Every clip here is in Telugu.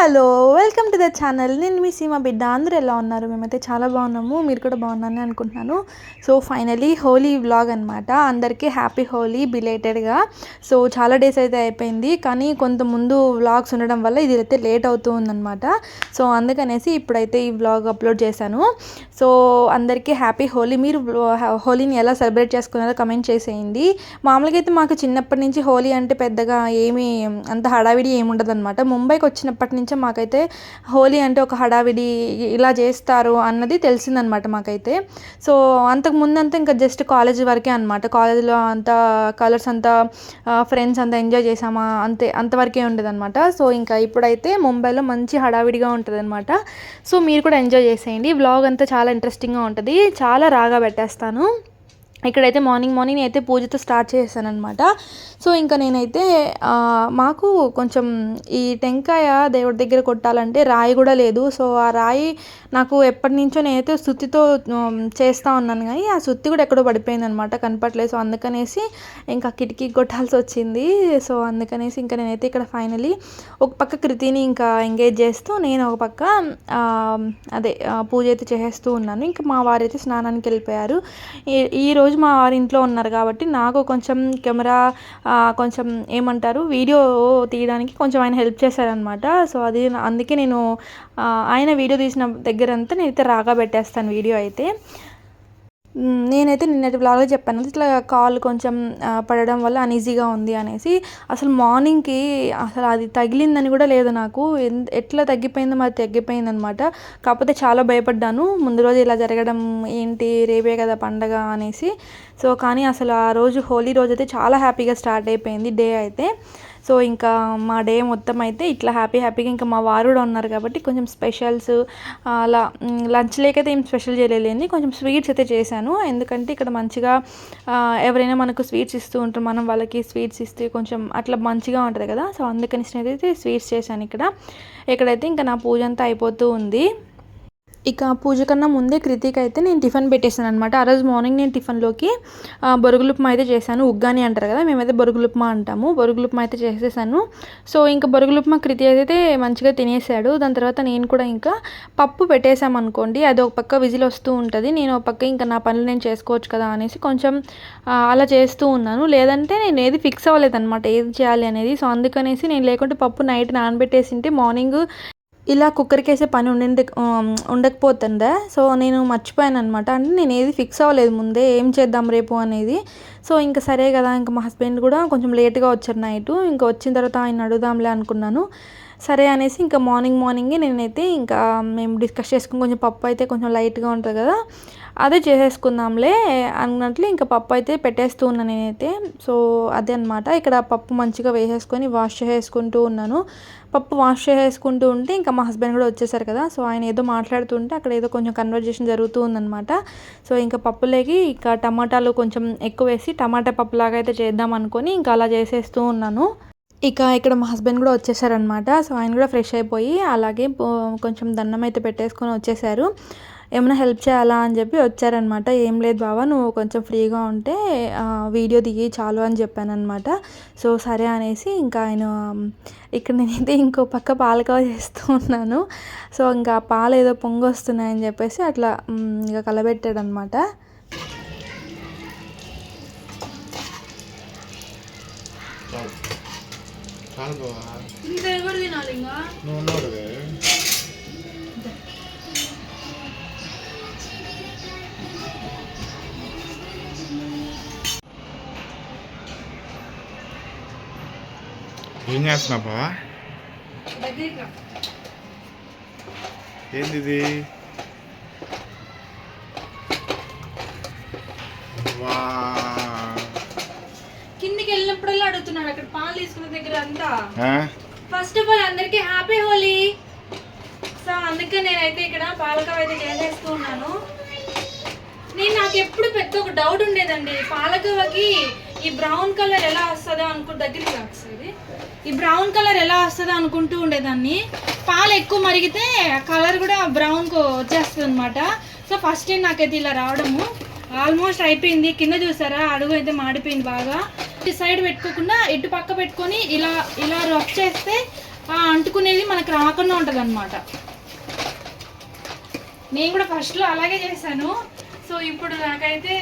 Hello welcome to the channel. నేను మీ సీమ బిడ్డ. అందరూ ఎలా ఉన్నారు? మేమైతే చాలా బాగున్నాము. మీరు కూడా బాగున్నారని అనుకుంటున్నాను. సో ఫైనలీ హోలీ వ్లాగ్ అనమాట అందరికీ హ్యాపీ హోలీ బిలేటెడ్గా. సో చాలా డేస్ అయితే అయిపోయింది. కానీ కొంత ముందు వ్లాగ్స్ ఉండడం వల్ల ఇది అయితే లేట్ అవుతూ ఉందన్నమాట. సో అందుకనేసి ఇప్పుడైతే ఈ వ్లాగ్ అప్లోడ్ చేశాను. సో అందరికీ హ్యాపీ హోలీ. మీరు హోలీని ఎలా సెలబ్రేట్ చేసుకున్నారో కమెంట్ చేసేయండి. మామూలుగా అయితే మాకు చిన్నప్పటి నుంచి హోలీ అంటే పెద్దగా ఏమీ అంత హడావిడి ఏమి ఉండదు అనమాట ముంబైకి వచ్చినప్పటి నుంచి మాకైతే హోలీ అంటే ఒక హడావిడి ఇలా చేస్తారు అన్నది తెలిసిందనమాట మాకైతే. సో అంతకు ముందంతా ఇంకా జస్ట్ కాలేజ్ వరకే అనమాట కాలేజ్లో అంతా కలర్స్ అంతా ఫ్రెండ్స్ అంతా ఎంజాయ్ చేసామా అంతే అంతవరకే ఉండేదన్నమాట. సో ఇంకా ఇప్పుడైతే ముంబైలో మంచి హడావిడిగా ఉంటుంది అనమాట సో మీరు కూడా ఎంజాయ్ చేసేయండి. వ్లాగ్ అంతా చాలా ఇంట్రెస్టింగ్గా ఉంటుంది. చాలా రాగా పెట్టేస్తాను. ఇక్కడైతే మార్నింగ్ మార్నింగ్ అయితే పూజతో స్టార్ట్ చేశాను అనమాట సో ఇంకా నేనైతే మాకు కొంచెం ఈ టెంకాయ దేవుడి దగ్గర కొట్టాలంటే రాయి కూడా లేదు. సో ఆ రాయి నాకు ఎప్పటి నుంచో నేనైతే సుత్తితో చేస్తూ ఉన్నాను కానీ ఆ సుత్తి కూడా ఎక్కడో పడిపోయింది అనమాట కనపట్లేదు సో అందుకనేసి ఇంకా కిటికీ కొట్టాల్సి వచ్చింది. సో అందుకనేసి ఇంకా నేనైతే ఇక్కడ ఫైనలీ ఒక పక్క కృతిని ఇంకా ఎంగేజ్ చేస్తూ నేను ఒక పక్క అదే పూజ అయితే చేసేస్తూ ఉన్నాను. ఇంకా మా వారైతే స్నానానికి వెళ్ళిపోయారు. ఈ ఈరోజు మా వారి ఇంట్లో ఉన్నారు కాబట్టి నాకు కొంచెం కెమెరా కొంచెం ఏమంటారు వీడియో తీయడానికి కొంచెం ఆయన హెల్ప్ చేశారనమాట సో అది అందుకే నేను ఆయన వీడియో తీసిన దగ్గర అంతా నేనైతే రాగా పెట్టేస్తాను వీడియో అయితే. నేనైతే నిన్నటి బ్లాగ్లో చెప్పాను. ఇట్లా కాల్ కొంచెం పడడం వల్ల అన్ఈజీగా ఉంది అనేసి. అసలు మార్నింగ్కి అసలు అది తగిలిందని కూడా లేదు నాకు. ఎట్లా తగ్గిపోయిందో మరి తగ్గిపోయిందనమాట. కాకపోతే చాలా భయపడ్డాను. ముందు రోజు ఇలా జరగడం ఏంటి రేపే కదా పండగ అనేసి. సో కానీ అసలు ఆ రోజు హోలీ రోజు అయితే చాలా హ్యాపీగా స్టార్ట్ అయిపోయింది డే అయితే. సో ఇంకా మా డే మొత్తం అయితే ఇట్లా హ్యాపీ హ్యాపీగా ఇంకా మా వారు కూడా ఉన్నారు కాబట్టి కొంచెం స్పెషల్స్ అలా లంచ్ లేకైతే ఏం స్పెషల్ చేయలేదండి. కొంచెం స్వీట్స్ అయితే చేశాను. ఎందుకంటే ఇక్కడ మంచిగా ఎవరైనా మనకు స్వీట్స్ ఇస్తూ ఉంటారు. మనం వాళ్ళకి స్వీట్స్ ఇస్తే కొంచెం అట్లా మంచిగా ఉంటుంది కదా. సో అందుకని అయితే స్వీట్స్ చేశాను ఇక్కడ. ఇక్కడైతే ఇంకా నా పూజ అంతా అయిపోతూ ఉంది. ఇక పూజ కన్నా ముందే కృతిక్ అయితే నేను టిఫిన్ పెట్టేశాను అనమాట ఆ రోజు మార్నింగ్ నేను టిఫిన్లోకి ఆ, బొరుగులు ఉప్మా అయితే చేశాను. ఉగ్గాని అంటారు కదా మేమైతే బొరుగులుప్మా అంటాము. బొరుగులుప్మా అయితే చేసేసాను సో ఇంకా బొరుగులు ఉప్మా కృతి అయితే మంచిగా తినేసాడు. దాని తర్వాత నేను కూడా ఇంకా పప్పు పెట్టేశాం అనుకోండి అది ఒక పక్క విజిల్ వస్తూ ఉంటుంది. నేను ఒక పక్క ఇంకా నా పనులు నేను చేసుకోవచ్చు కదా అనేసి కొంచెం అలా చేస్తూ ఉన్నాను. లేదంటే నేను ఏది ఫిక్స్ అవ్వలేదు అనమాట ఏది చేయాలి అనేది. సో అందుకనేసి నేను లేకుంటే పప్పు నైట్ నానబెట్టేసింటే మార్నింగ్ ఇలా కుక్కర్కి వేసే పని ఉండి ఉండకపోతుండే సో నేను మర్చిపోయాను అనమాట అంటే నేను ఏది ఫిక్స్ అవ్వలేదు ముందే ఏం చేద్దాం రేపు అనేది. సో ఇంకా సరే కదా ఇంకా మా హస్బెండ్ కూడా కొంచెం లేట్గా వచ్చారు నైట్. ఇంకా వచ్చిన తర్వాత ఆయన అడుగుదాంలే అనుకున్నాను. సరే అనేసి ఇంకా మార్నింగ్ మార్నింగే నేనైతే ఇంకా మేము డిస్కస్ చేసుకుని కొంచెం పప్పు అయితే కొంచెం లైట్గా ఉంటుంది కదా అదే చేసేసుకుందాంలే అన్నట్లు ఇంకా పప్పు అయితే పెట్టేస్తూ ఉన్నాను నేనైతే. సో అదే అనమాట ఇక్కడ పప్పు మంచిగా వేసేసుకొని వాష్ చేసేసుకుంటూ ఉన్నాను. పప్పు వాష్ చేసేసుకుంటూ ఉంటే ఇంకా మా హస్బెండ్ కూడా వచ్చేసారు కదా. సో ఆయన ఏదో మాట్లాడుతుంటే అక్కడ ఏదో కొంచెం కన్వర్జేషన్ జరుగుతూ ఉందన్నమాట. సో ఇంకా పప్పులోకి ఇంకా టమాటాలు కొంచెం ఎక్కువ వేసి టమాటా పప్పులాగా అయితే చేద్దాం అనుకొని ఇంకా అలా చేసేస్తూ ఉన్నాను. ఇక ఇక్కడ మా హస్బెండ్ కూడా వచ్చేసారనమాట సో ఆయన కూడా ఫ్రెష్ అయిపోయి అలాగే కొంచెం దండం అయితే పెట్టేసుకొని వచ్చేసారు. ఏమైనా హెల్ప్ చేయాలా అని చెప్పి వచ్చారనమాట. ఏం లేదు బావా నువ్వు కొంచెం ఫ్రీగా ఉంటే వీడియో దిగి చాలు అని చెప్పాను అనమాట సో సరే అనేసి ఇంకా ఆయన ఇక్కడ నేనైతే ఇంకో పక్క పాలకవ చేస్తూ ఉన్నాను. సో ఇంకా పాలు ఏదో పొంగి వస్తున్నాయని చెప్పేసి అట్లా ఇంకా కలబెట్టాడు అనమాట చాలు. చాలు బావా. ఇంకా ఎవరు తినాలి ఇంకా? నువ్వు ఏం చేస్తున్నావు బావా? ఏంది ఇది కిందికి వెళ్ళినప్పుడల్లా అడుగుతున్నాడు అక్కడ పాలు తీసుకున్న దగ్గర అంతా? ఫస్ట్ ఆఫ్ ఆల్ అందరికి హ్యాపీ హోలీ సో అందుకే నేనైతే ఇక్కడ పాలకం అయితే చేసేస్తూ ఉన్నాను. నేను నాకు ఎప్పుడు పెద్ద ఒక డౌట్ ఉండేదండి. పాలకవకి ఈ బ్రౌన్ కలర్ ఎలా వస్తుందో అనుకుంటూ దగ్గరికి వస్తుంది ఈ బ్రౌన్ కలర్ ఎలా వస్తుందో అనుకుంటూ ఉండేదాన్ని. పాలు ఎక్కువ మరిగితే కలర్ కూడా బ్రౌన్కు వచ్చేస్తుంది అనమాట సో ఫస్ట్ టైం నాకైతే ఇలా రావడము. ఆల్మోస్ట్ అయిపోయింది. కింద చూసారా? అడుగు అయితే మాడిపోయింది బాగా. ఈ సైడ్ పెట్టుకోకుండా ఇటు పక్క పెట్టుకొని ఇలా ఇలా రఫ్ చేస్తే ఆ అంటుకునేది మనకు రాకుండా ఉంటుంది అనమాట నేను కూడా ఫస్ట్లో అలాగే చేశాను. సో ఇప్పుడు నాకైతే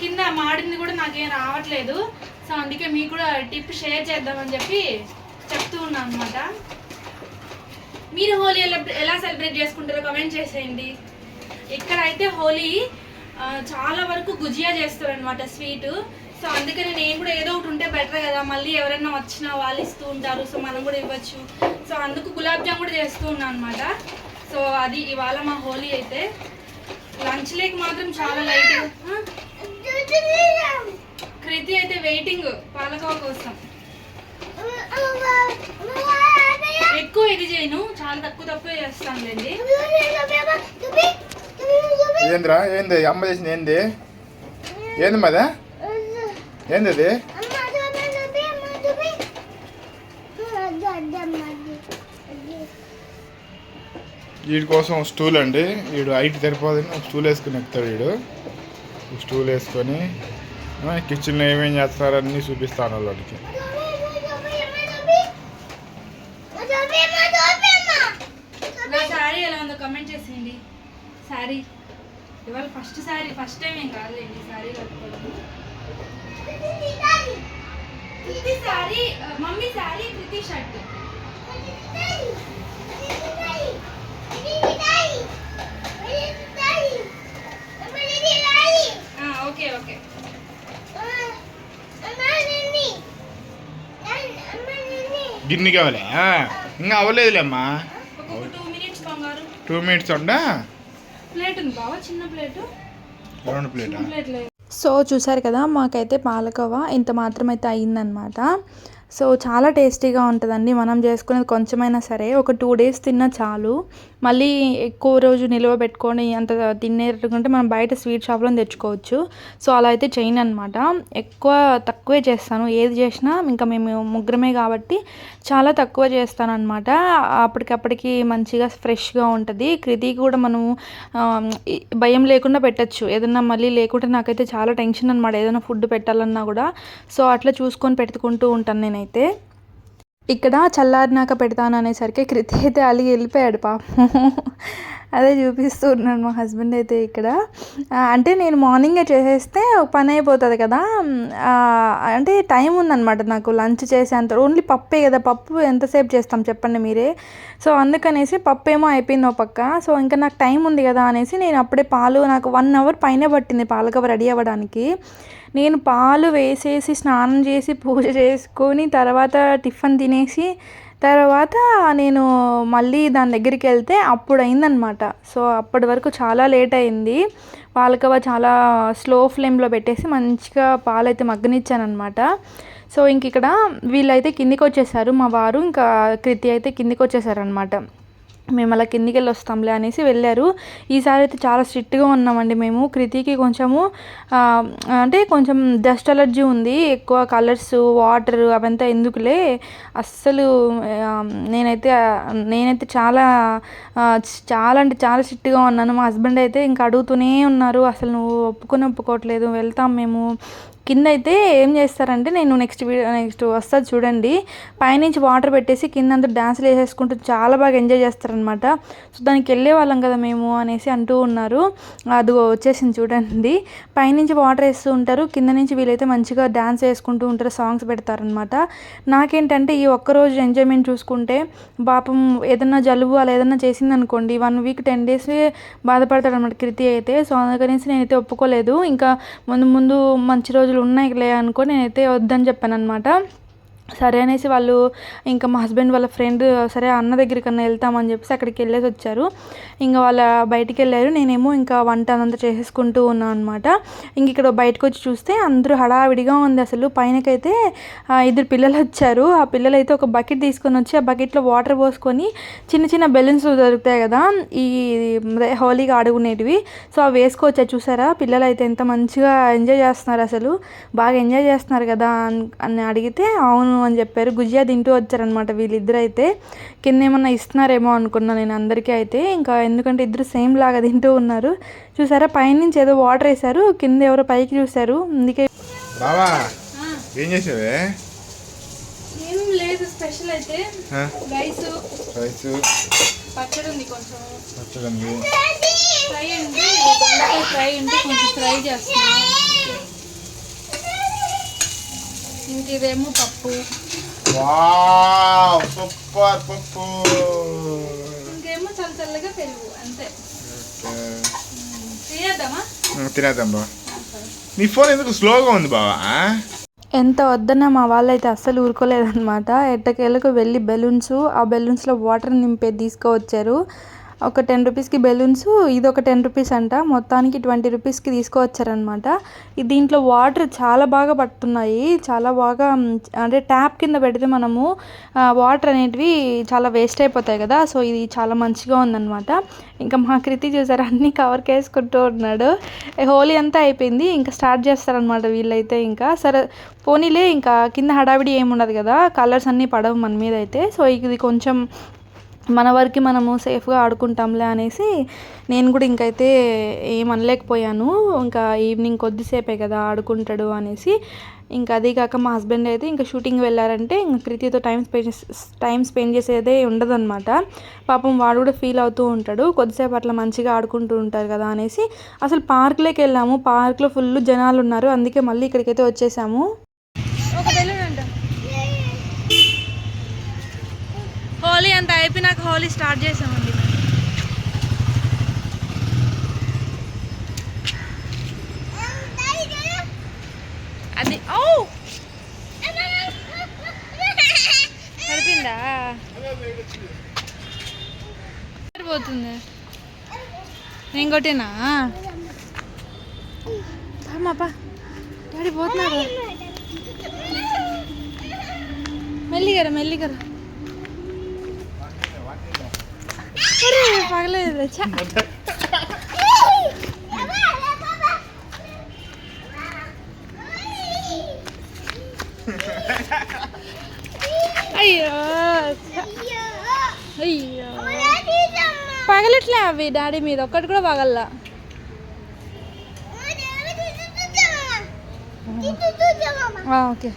కింద మాడింది కూడా నాకేం రావట్లేదు. సో అందుకే మీకు కూడా టిప్ షేర్ చేద్దామని చెప్పి చెప్తూ ఉన్నాను అనమాట మీరు హోలీ ఎలా ఎలా సెలబ్రేట్ చేసుకుంటారో కమెంట్ చేసేయండి. ఇక్కడ అయితే హోలీ చాలా వరకు గుజియా చేస్తారు అనమాట స్వీట్. సో అందుకని నేను కూడా ఏదో ఒకటి ఉంటే బెటర్ కదా మళ్ళీ ఎవరైనా వచ్చినా వాళ్ళు ఇస్తూ ఉంటారు సో మనం కూడా ఇవ్వచ్చు. సో అందుకు గులాబ్ జామ్ కూడా చేస్తూ ఉన్నాను అనమాట సో అది ఇవాళ మా హోలీ అయితే. లంచ్ లేక మాత్రం చాలా లైట్ కృతి అయితే వెయిటింగ్ పాలకోవ కోసం. ఎక్కువ ఇది చేయను చాలా తక్కువ తక్కువ చేస్తానులేండి. ఏంద్రా ఏంది? అమ్మ చేసింది ఏంది? ఏంది మదా? ఏంది అది? వీడి కోసం స్టూల్ అండి. వీడు హైట్ సరిపోదని స్టూల్ వేసుకుని ఎక్కుతాడు వీడు. స్టూల్ వేసుకొని కిచెన్లో ఏమేం చేస్తున్నారన్నీ చూపిస్తాను వాళ్ళకి. నా శారీ ఎలా ఉందో కమెంట్ చేసేయండి. శారీ. ఇవాళ ఫస్ట్ శారీ ఫస్ట్ టైం ఏం కాదులేండి శారీ కట్టుకోవడం. Kriti sari mummy sari Kriti shirt okay okay. గిన్నె కావాలి. ఇంకా అవ్వలేదులే అమ్మా ఒక టూ మినిట్స్ బంగారు. టూ మినిట్స్ ఉండా ప్లేట్ ఉంది బావా చిన్న ప్లేట్ రెండు ప్లేటా ప్లేట్ లేదు. సో చూసారు కదా మాకైతే పాలకోవా ఇంత మాత్రం అయితే అయ్యిందనమాట సో చాలా టేస్టీగా ఉంటుందండి. మనం చేసుకునేది కొంచెమైనా సరే ఒక టూ డేస్ తిన్నా చాలు. మళ్ళీ ఎక్కువ రోజు నిల్వ పెట్టుకొని అంత తినేటట్టుకుంటే మనం బయట స్వీట్ షాప్లో తెచ్చుకోవచ్చు. సో అలా అయితే చేయను అనమాట ఎక్కువ తక్కువే చేస్తాను. ఏది చేసినా ఇంకా మేము ముగ్గురమే కాబట్టి చాలా తక్కువ చేస్తాను అనమాట అప్పటికప్పటికి మంచిగా ఫ్రెష్గా ఉంటుంది. కృతి కూడా మనం భయం లేకుండా పెట్టచ్చు. ఏదన్నా మళ్ళీ లేకుంటే నాకైతే చాలా టెన్షన్ అనమాట ఏదైనా ఫుడ్ పెట్టాలన్నా కూడా. సో అట్లా చూసుకొని పెట్టుకుంటూ ఉంటాను నేను నేనైతే ఇక్కడ చల్లారినాక పెడతాను అనేసరికి కృతి అయితే అలిగి వెళ్ళిపోయాడు పాపం. అదే చూపిస్తూ ఉన్నాను మా హస్బెండ్ అయితే ఇక్కడ. అంటే నేను మార్నింగే చేసేస్తే పని అయిపోతుంది కదా. అంటే టైం ఉందన్నమాట నాకు లంచ్ చేసేంత ఓన్లీ పప్పే కదా. పప్పు ఎంతసేపు చేస్తాం చెప్పండి మీరే. సో అందుకనేసి పప్పు ఏమో అయిపోయింది ఓ పక్క. సో ఇంకా నాకు టైం ఉంది కదా అనేసి నేను అప్పుడే పాలు నాకు వన్ అవర్ పైనే పట్టింది పాలకవ రెడీ అవ్వడానికి. నేను పాలు వేసేసి స్నానం చేసి పూజ చేసుకొని తర్వాత టిఫిన్ తినేసి తర్వాత నేను మళ్ళీ దాని దగ్గరికి వెళ్తే అప్పుడు అయిందనమాట సో అప్పటి వరకు చాలా లేట్ అయింది. పాలకవ చాలా స్లో ఫ్లేమ్లో పెట్టేసి మంచిగా పాలు అయితే మగ్గనిచ్చానమాట సో ఇంక ఇక్కడ వీళ్ళైతే కిందికి వచ్చేసారు మా వారు ఇంకా కృతి అయితే కిందికి వచ్చేసారనమాట మేము అలా కిందికి వెళ్ళి వస్తాంలే అనేసి వెళ్ళారు. ఈసారి అయితే చాలా స్ట్రిక్ట్గా ఉన్నామండి మేము. కృతికి కొంచెము అంటే కొంచెం డస్ట్ అలర్జీ ఉంది. ఎక్కువ కలర్స్ వాటర్ అవంతా ఎందుకులే? అస్సలు నేనైతే నేనైతే చాలా చాలా అంటే చాలా స్ట్రిక్ట్గా ఉన్నాను. మా హస్బెండ్ అయితే ఇంకా అడుగుతూనే ఉన్నారు. అసలు నువ్వు ఒప్పుకొని ఒప్పుకోవట్లేదు. వెళ్తాం మేము. కింద అయితే ఏం చేస్తారంటే నేను నెక్స్ట్ వీడియో నెక్స్ట్ వస్తుంది చూడండి. పైనుంచి వాటర్ పెట్టేసి కింద అంతా డ్యాన్స్లు వేసేసుకుంటూ చాలా బాగా ఎంజాయ్ చేస్తారనమాట సో దానికి వెళ్ళే వాళ్ళం కదా మేము అనేసి అంటూ ఉన్నారు. అది వచ్చేసింది చూడండి. పైనుంచి వాటర్ వేస్తూ ఉంటారు కింద నుంచి వీళ్ళైతే మంచిగా డ్యాన్స్ వేసుకుంటూ ఉంటారు సాంగ్స్ పెడతారనమాట నాకేంటంటే ఈ ఒక్కరోజు ఎంజాయ్మెంట్ చూసుకుంటే పాపం ఏదన్నా జలుబు అలా ఏదన్నా చేసింది అనుకోండి వన్ వీక్ టెన్ డేస్ బాధపడతాడు అనమాట కృతి అయితే. సో అందుకనేసి నేనైతే ఒప్పుకోలేదు. ఇంకా ముందు ముందు మంచి రోజులు ఉన్నాయి లే అనుకో నేనైతే వద్దని చెప్పాను అనమాట సరే అనేసి వాళ్ళు ఇంకా మా హస్బెండ్ వాళ్ళ ఫ్రెండ్ సరే అన్న దగ్గరికన్నా వెళ్తామని చెప్పేసి అక్కడికి వెళ్ళేసి వచ్చారు. ఇంకా వాళ్ళ బయటికి వెళ్ళారు. నేనేమో ఇంకా వంట అదంతా చేసేసుకుంటూ ఉన్నాను అనమాట ఇంక ఇక్కడ బయటకు వచ్చి చూస్తే అందరూ హడావిడిగా ఉంది అసలు. పైనకైతే ఇద్దరు పిల్లలు వచ్చారు. ఆ పిల్లలు అయితే ఒక బకెట్ తీసుకొని వచ్చి ఆ బకెట్లో వాటర్ పోసుకొని చిన్న చిన్న బెలూన్స్ దొరుకుతాయి కదా ఈ హోలీగా ఆడుకునేటివి. సో అవి వేసుకోవచ్చా చూసారా? పిల్లలు అయితే ఎంత మంచిగా ఎంజాయ్ చేస్తున్నారు అసలు. బాగా ఎంజాయ్ చేస్తున్నారు కదా అని అడిగితే అవును అని చెప్పారు. గుజియా తింటూ వచ్చారనమాట వీళ్ళిద్దరు అయితే కింద ఏమన్నా ఇస్తున్నారేమో అనుకున్నా నేను అందరికీ అయితే. ఇంకా ఎందుకంటే ఇద్దరు సేమ్ లాగా తింటూ ఉన్నారు. చూసారా పైనుంచి ఏదో వాటర్ వేశారు. కింద ఎవరో పైకి చూశారు. అందుకే బావా ఏం చేసావే? లేదు స్పెషల్ అయితే ఆ? రైస్. రైస్. పచ్చడి ఉంది కొంచెం. పచ్చడి ఉంది ఫ్రై ఉంది ఫ్రై ఉంది కొంచెం ఫ్రై చేస్తున్నాను ఇంక ఇదేమో పప్పు. వావ్ సూపర్ పప్పు. ఇంకేమో చల్ల చల్లగా పెరుగు అంతే. తినేద్దామా? తినేద్దాం నీ ఫోన్ ఎందుకు స్లోగా ఉంది బావా ఎంత వద్దన్నా మా వాళ్ళైతే అస్సలు ఊరుకోలేదన్నమాట. ఎట్టకేలకు వెళ్ళి బెలూన్స్ ఆ బెలూన్స్లో వాటర్ నింపే తీసుకువచ్చారు. ఒక టెన్ రూపీస్కి బెలూన్స్ ఇది ఒక టెన్ రూపీస్ అంట. మొత్తానికి ట్వంటీ రూపీస్కి తీసుకువచ్చారనమాట దీంట్లో వాటర్ చాలా బాగా పడుతున్నాయి. చాలా బాగా అంటే ట్యాప్ కింద పెడితే మనము వాటర్ అనేటివి చాలా వేస్ట్ అయిపోతాయి కదా. సో ఇది చాలా మంచిగా ఉందన్నమాట. ఇంకా మా కృతి చూసారు? అన్ని కవర్కి వేసుకుంటూ ఉన్నాడు. హోలీ అంతా అయిపోయింది. ఇంకా స్టార్ట్ చేస్తారనమాట వీళ్ళైతే ఇంకా. సరే పోనీలే ఇంకా కింద హడావిడి ఏమి ఉండదు కదా. కలర్స్ అన్నీ పడవు మన మీద అయితే సో ఇది కొంచెం మన వరకు మనము సేఫ్గా ఆడుకుంటాంలే అనేసి నేను కూడా ఇంకైతే ఏం అనలేకపోయాను. ఇంకా ఈవినింగ్ కొద్దిసేపే కదా ఆడుకుంటాడు అనేసి. ఇంకా అదే కాక మా హస్బెండ్ అయితే ఇంకా షూటింగ్ వెళ్ళారంటే ఇంకా కృతితో టైం స్పెండ్ టైం స్పెండ్ చేసేదే ఉండదన్నమాట. పాపం వాడు కూడా ఫీల్ అవుతూ ఉంటాడు. కొద్దిసేపు అట్లా మంచిగా ఆడుకుంటూ ఉంటారు కదా అనేసి. అసలు పార్క్లోకి వెళ్ళాము. పార్క్లో ఫుల్ జనాలు ఉన్నారు. అందుకే మళ్ళీ ఇక్కడికైతే వచ్చేసాము ఒక బెలూన్ అంట హోలీ అంత అయిపోయినాక హోలీ స్టార్ట్ చేసామండి. అది ఓ! పడిపోయిందా పోతుంది నేను కొట్టినా? పాపా డాడీ పోతున్నాడు మెల్లిగరా మెల్లిగరా అరే, పగలేదు ఛ. అయ్యో ఛ. అయ్యో పగలట్లే అవి డాడీ మీద ఒక్కటి కూడా పగల్లా ఆ, ఓకే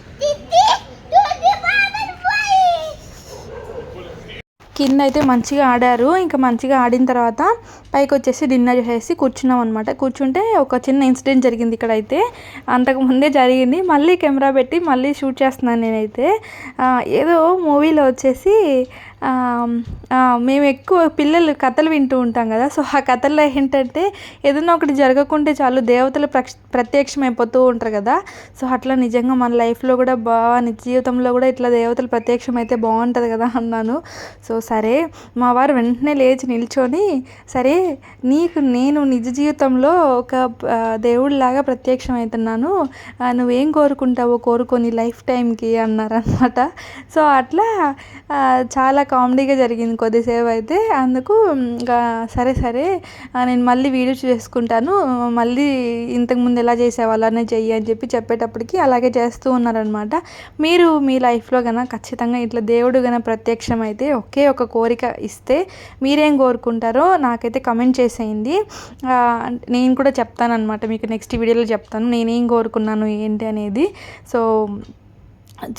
కింద అయితే మంచిగా ఆడారు. ఇంకా మంచిగా ఆడిన తర్వాత పైకి వచ్చేసి డిన్నర్ చేసి కూర్చున్నాం అనమాట కూర్చుంటే ఒక చిన్న ఇన్సిడెంట్ జరిగింది ఇక్కడ అయితే అంతకు ముందే జరిగింది. మళ్ళీ కెమెరా పెట్టి మళ్ళీ షూట్ చేస్తున్నాను నేనైతే. ఏదో మూవీలో వచ్చేసి మేము ఎక్కువ పిల్లలు కథలు వింటూ ఉంటాం కదా. సో ఆ కథల్లో ఏంటంటే ఏదైనా ఒకటి జరగకుంటే చాలు దేవతలు ప్రక్ష ప్రత్యక్షమైపోతూ ఉంటారు కదా. సో అట్లా నిజంగా మన లైఫ్లో కూడా బాగా నిజ జీవితంలో కూడా ఇట్లా దేవతలు ప్రత్యక్షం అయితే బాగుంటుంది కదా అన్నాను. సో సరే మా వారు వెంటనే లేచి నిల్చొని సరే నీకు నేను నిజ జీవితంలో ఒక దేవుడిలాగా ప్రత్యక్షం అవుతున్నాను నువ్వేం కోరుకుంటావో కోరుకొని లైఫ్ టైంకి అన్నారనమాట సో అట్లా చాలా కామెడీగా జరిగింది కొద్దిసేపు అయితే. అందుకు ఇంకా సరే సరే నేను మళ్ళీ వీడియో చేసుకుంటాను. మళ్ళీ ఇంతకుముందు ఎలా చేసేవాళ్ళు అలానే చెయ్యి అని చెప్పి చెప్పేటప్పటికి అలాగే చేస్తూ ఉన్నారనమాట మీరు మీ లైఫ్లో కనుక ఖచ్చితంగా ఇట్లా దేవుడు కనుక ప్రత్యక్షం అయితే ఒకే ఒక కోరిక ఇస్తే మీరేం కోరుకుంటారో నాకైతే కమెంట్ చేసేయండి. నేను కూడా చెప్తాను అనమాట మీకు నెక్స్ట్ వీడియోలో చెప్తాను. నేనేం కోరుకున్నాను ఏంటి అనేది. సో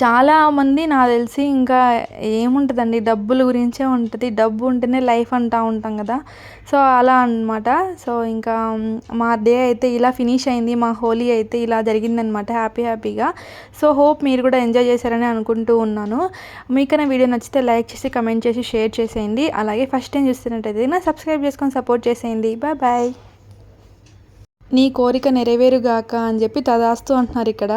చాలా మంది నాకు తెలిసి ఇంకా ఏముంటుందండి డబ్బుల గురించే ఉంటుంది. డబ్బు ఉంటేనే లైఫ్ అంటూ ఉంటాం కదా. సో అలా అన్నమాట. సో ఇంకా మా డే అయితే ఇలా ఫినిష్ అయింది. మా హోలీ అయితే ఇలా జరిగిందనమాట హ్యాపీ హ్యాపీగా. సో హోప్ మీరు కూడా ఎంజాయ్ చేశారని అనుకుంటూ ఉన్నాను. మీకైనా వీడియో నచ్చితే లైక్ చేసి కమెంట్ చేసి షేర్ చేసేయండి. అలాగే ఫస్ట్ టైం చూస్తున్నట్టయితే నా సబ్స్క్రైబ్ చేసుకొని సపోర్ట్ చేసేయండి. Bye bye. నీ కోరిక నెరవేరుగాక అని చెప్పి తదాస్తు అంటున్నారు ఇక్కడ.